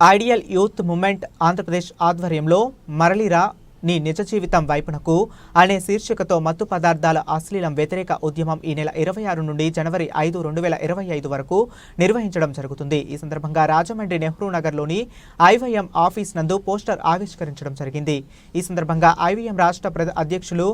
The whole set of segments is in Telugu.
ఐడియల్ యూత్ మూమెంట్ ఆంధ్రప్రదేశ్ ఆధ్వర్యంలో మరలిరా నీ నిజ జీవితం వైపునకు అనే శీర్షికతో మత్తు పదార్థాల అశ్లీలం వ్యతిరేక ఉద్యమం ఈ నెల ఇరవై ఆరు నుండి జనవరి ఐదు రెండు వేల ఇరవై ఐదు వరకు నిర్వహించడం జరుగుతుంది. ఈ సందర్భంగా రాజమండ్రి నెహ్రూ నగర్లోని ఐవైఎం ఆఫీస్ నందు పోస్టర్ ఆవిష్కరించడం జరిగింది. ఈ సందర్భంగా ఐవీఎం రాష్ట్ర అధ్యక్షులు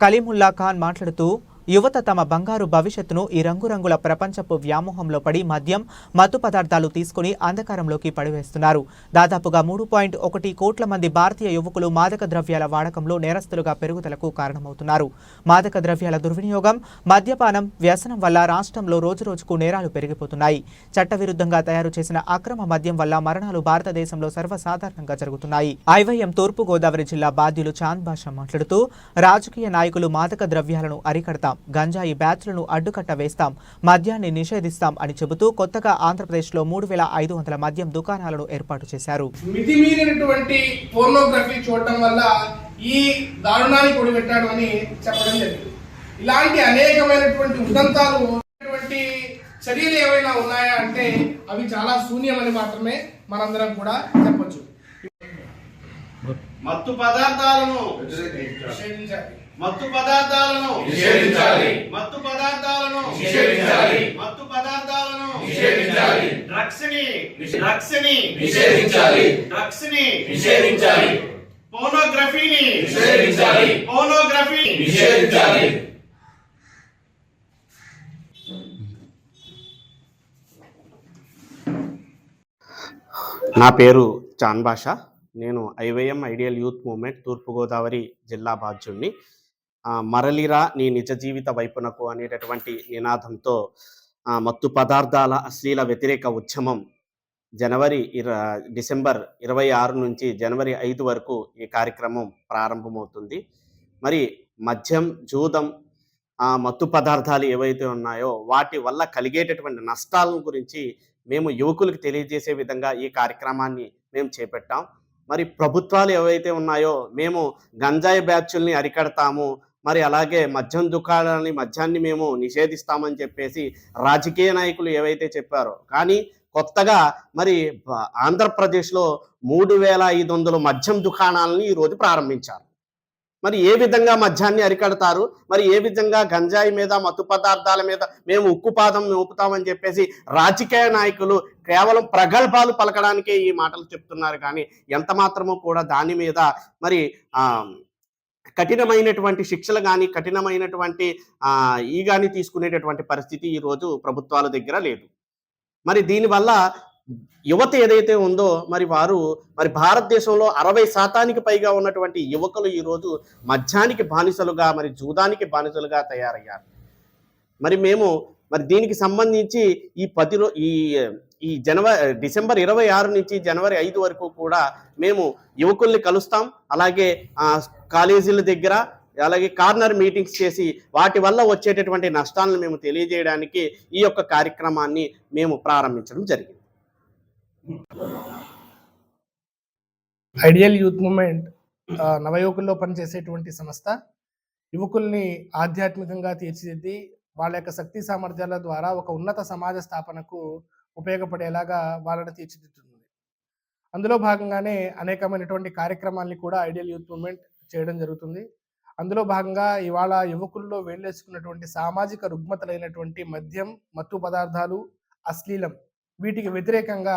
కలీముల్లా ఖాన్ మాట్లాడుతూ యువత తమ బంగారు భవిష్యత్తును ఈ రంగురంగుల ప్రపంచపు వ్యామోహంలో పడి మద్యం మత్తు పదార్థాలు తీసుకుని అంధకారంలోకి పడివేస్తున్నారు. దాదాపుగా మూడు పాయింట్ ఒకటి కోట్ల మంది భారతీయ యువకులు మాదక ద్రవ్యాల వాడకంలో నేరస్తులుగా పెరుగుదలకు కారణమవుతున్నారు. మాదక ద్రవ్యాల దుర్వినియోగం మద్యపానం వ్యసనం వల్ల రాష్ట్రంలో రోజురోజుకు నేరాలు పెరిగిపోతున్నాయి. చట్టవిరుద్ధంగా తయారు చేసిన అక్రమ మద్యం వల్ల మరణాలు భారతదేశంలో సర్వసాధారణంగా జరుగుతున్నాయి. ఐవైఎం తూర్పు గోదావరి జిల్లా బాధ్యులు చాంద్ బాషా మాట్లాడుతూ రాజకీయ నాయకులు మాదక ద్రవ్యాలను అరికడతాం గంజాయి బ్యాచ్లను అడ్డుకట్ట వేస్తాం మద్యాన్ని నిషేధిస్తాం అని చెబుతూ కొత్తగా ఆంధ్రప్రదేశ్లో మూడు వేల ఐదు వందల మద్యం దుకాణాలను ఏర్పాటు చేశారు. మితిమీరినటువంటి పోర్నోగ్రఫీ చూడటం వల్ల ఈ దారుణానికి ఒడిపెట్టాడు అని చెప్పడం జరిగింది. ఇలాంటి అనేకమైనటువంటి ఉదంతాలు చర్యలు ఏమైనా ఉన్నాయా అంటే అవి చాలా శూన్యమని మాత్రమే మనందరం కూడా చెప్పొచ్చు. మత్తు పదార్థాలను నిషేధించాలి. మత్తు పదార్థాలను నిషేధించాలి. మత్తు పదార్థాలను నిషేధించాలి. మత్తు పదార్థాలను నిషేధించాలి. డ్రగ్స్ని డ్రగ్స్ని నిషేధించాలి. డ్రగ్స్ని నిషేధించాలి పోనోగ్రఫీని నిషేధించాలి. పోనోగ్రఫీ నిషేధించాలి నా పేరు చాన్ బాషా నేను IYM ideal youth movement Turpugodavari జిల్లా బాధ్యుణ్ణి మరలిరా నీ నిజ జీవిత వైపునకు అనేటటువంటి నినాదంతో మత్తు పదార్థాల అశ్లీల వ్యతిరేక ఉద్యమం జనవరి ఇర డిసెంబర్ ఇరవై ఆరు నుంచి జనవరి ఐదు వరకు ఈ కార్యక్రమం ప్రారంభమవుతుంది. మరి మద్యం జూదం ఆ మత్తు పదార్థాలు ఏవైతే ఉన్నాయో వాటి వల్ల కలిగేటటువంటి నష్టాలను గురించి మేము యువకులకు తెలియజేసే విధంగా ఈ కార్యక్రమాన్ని మేము చేపట్టాం. మరి ప్రభుత్వాలు ఏవైతే ఉన్నాయో మేము గంజాయి బ్యాచ్ల్ని అరికడతాము మరి అలాగే మద్యం దుకాణాలని మద్యాన్ని మేము నిషేధిస్తామని చెప్పేసి రాజకీయ నాయకులు ఏవైతే చెప్పారో కానీ కొత్తగా మరి ఆంధ్రప్రదేశ్లో మూడు వేల ఐదు వందల మద్యం దుకాణాలని ఈరోజు ప్రారంభించారు. మరి ఏ విధంగా మద్యాన్ని అరికడతారు? మరి ఏ విధంగా గంజాయి మీద మత్తు పదార్థాల మీద మేము ఉక్కుపాదం నూపుతామని చెప్పేసి రాజకీయ నాయకులు కేవలం ప్రగల్భాలు పలకడానికే ఈ మాటలు చెప్తున్నారు. కానీ ఎంత మాత్రమో కూడా దాని మీద మరి ఆ కఠినమైనటువంటి శిక్షలు కానీ కఠినమైనటువంటి ఈ కానీ తీసుకునేటటువంటి పరిస్థితి ఈ రోజు ప్రభుత్వాల దగ్గర లేదు. మరి దీనివల్ల యువత ఏదైతే ఉందో మరి వారు మరి భారతదేశంలో అరవై శాతానికి పైగా ఉన్నటువంటి యువకులు ఈరోజు మద్యానికి బానిసలుగా మరి జూదానికి బానిసలుగా తయారయ్యారు. మరి మేము మరి దీనికి సంబంధించి ఈ పది రో ఈ ఈ జనవరి డిసెంబర్ ఇరవై ఆరు నుంచి జనవరి ఐదు వరకు కూడా మేము యువకుల్ని కలుస్తాం. అలాగే కాలేజీల దగ్గర అలాగే కార్నర్ మీటింగ్స్ చేసి వాటి వల్ల వచ్చేటటువంటి నష్టాలను మేము తెలియజేయడానికి ఈ యొక్క కార్యక్రమాన్ని మేము ప్రారంభించడం జరిగింది. ఐడియల్ యూత్ మూమెంట్ నవయువకుల్లో పనిచేసేటువంటి సంస్థ యువకుల్ని ఆధ్యాత్మికంగా తీర్చిదిద్ది వాళ్ళ యొక్క శక్తి సామర్థ్యాల ద్వారా ఒక ఉన్నత సమాజ స్థాపనకు ఉపయోగపడేలాగా వాళ్ళని తీర్చిదిద్దుతుంది. అందులో భాగంగానే అనేకమైనటువంటి కార్యక్రమాల్ని కూడా ఐడియల్ యూత్ మూమెంట్ చేయడం జరుగుతుంది. అందులో భాగంగా ఇవాళ యువకుల్లో వేళ్ళేసుకున్నటువంటి సామాజిక రుగ్మతలైనటువంటి మద్యం మత్తు పదార్థాలు అశ్లీలం వీటికి వ్యతిరేకంగా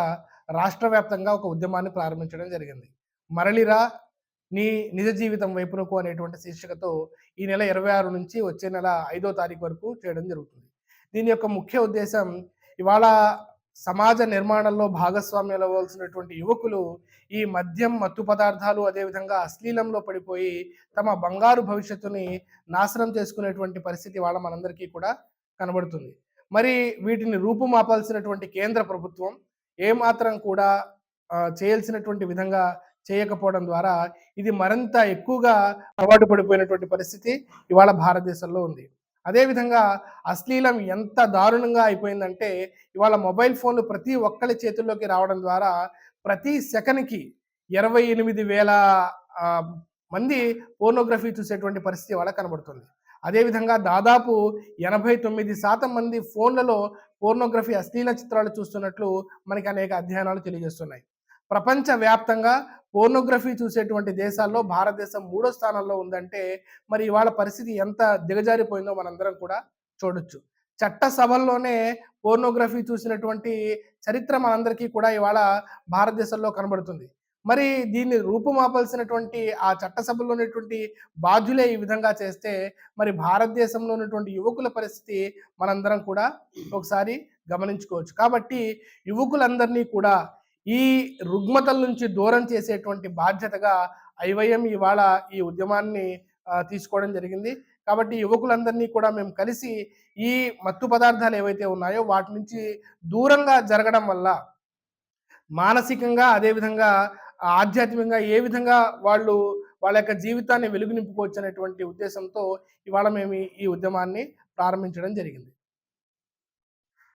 రాష్ట్ర వ్యాప్తంగా ఒక ఉద్యమాన్ని ప్రారంభించడం జరిగింది. మరలిరా నీ నిజ జీవితం వైపునకు అనేటువంటి శీర్షికతో ఈ నెల ఇరవై ఆరు నుంచి వచ్చే నెల ఐదో తారీఖు వరకు చేయడం జరుగుతుంది. దీని యొక్క ముఖ్య ఉద్దేశం ఇవాళ సమాజ నిర్మాణంలో భాగస్వామ్యాలు అవ్వాల్సినటువంటి యువకులు ఈ మద్యం మత్తు పదార్థాలు అదేవిధంగా అశ్లీలంలో పడిపోయి తమ బంగారు భవిష్యత్తుని నాశనం చేసుకునేటువంటి పరిస్థితి వాళ్ళ మనందరికీ కూడా కనబడుతుంది. మరి వీటిని రూపుమాపాల్సినటువంటి కేంద్ర ప్రభుత్వం ఏమాత్రం కూడా చేయాల్సినటువంటి విధంగా చేయకపోవడం ద్వారా ఇది మరింత ఎక్కువగా అలవాటు పడిపోయినటువంటి పరిస్థితి ఇవాళ భారతదేశంలో ఉంది. అదేవిధంగా అశ్లీలం ఎంత దారుణంగా అయిపోయిందంటే ఇవాళ మొబైల్ ఫోన్లు ప్రతి ఒక్కరి చేతుల్లోకి రావడం ద్వారా ప్రతి సెకన్కి ఇరవై ఎనిమిది వేల మంది పోర్నోగ్రఫీ చూసేటువంటి పరిస్థితి వల్ల కనబడుతుంది. అదేవిధంగా దాదాపు ఎనభై తొమ్మిది శాతం మంది ఫోన్లలో పోర్నోగ్రఫీ అశ్లీల చిత్రాలు చూస్తున్నట్లు మనకి అనేక అధ్యయనాలు తెలియజేస్తున్నాయి. ప్రపంచవ్యాప్తంగా పోర్నోగ్రఫీ చూసేటువంటి దేశాల్లో భారతదేశం మూడో స్థానంలో ఉందంటే మరి ఇవాళ పరిస్థితి ఎంత దిగజారిపోయిందో మనందరం కూడా చూడొచ్చు. చట్ట సభల్లోనే పోర్నోగ్రఫీ చూసినటువంటి చరిత్ర మనందరికీ కూడా ఇవాళ భారతదేశంలో కనబడుతుంది. మరి దీన్ని రూపుమాపాల్సినటువంటి ఆ చట్టసభలో ఉన్నటువంటి బాధ్యులే ఈ విధంగా చేస్తే మరి భారతదేశంలో ఉన్నటువంటి యువకుల పరిస్థితి మనందరం కూడా ఒకసారి గమనించుకోవచ్చు. కాబట్టి యువకులందరినీ కూడా ఈ రుగ్మతల నుంచి దూరం చేసేటువంటి బాధ్యతగా ఐవైఎం ఇవాళ ఈ ఉద్యమాన్ని తీసుకోవడం జరిగింది. కాబట్టి యువకులందరినీ కూడా మేము కలిసి ఈ మత్తు పదార్థాలు ఏవైతే ఉన్నాయో వాటి నుంచి దూరంగా జరగడం వల్ల మానసికంగా అదేవిధంగా ఆధ్యాత్మికంగా ఏ విధంగా వాళ్ళు వాళ్ళ యొక్క జీవితాన్ని వెలుగు నింపుకోవచ్చు అనేటువంటి ఉద్దేశంతో ఇవాళ మేము ఈ- ఈ ఉద్యమాన్ని ప్రారంభించడం జరిగింది.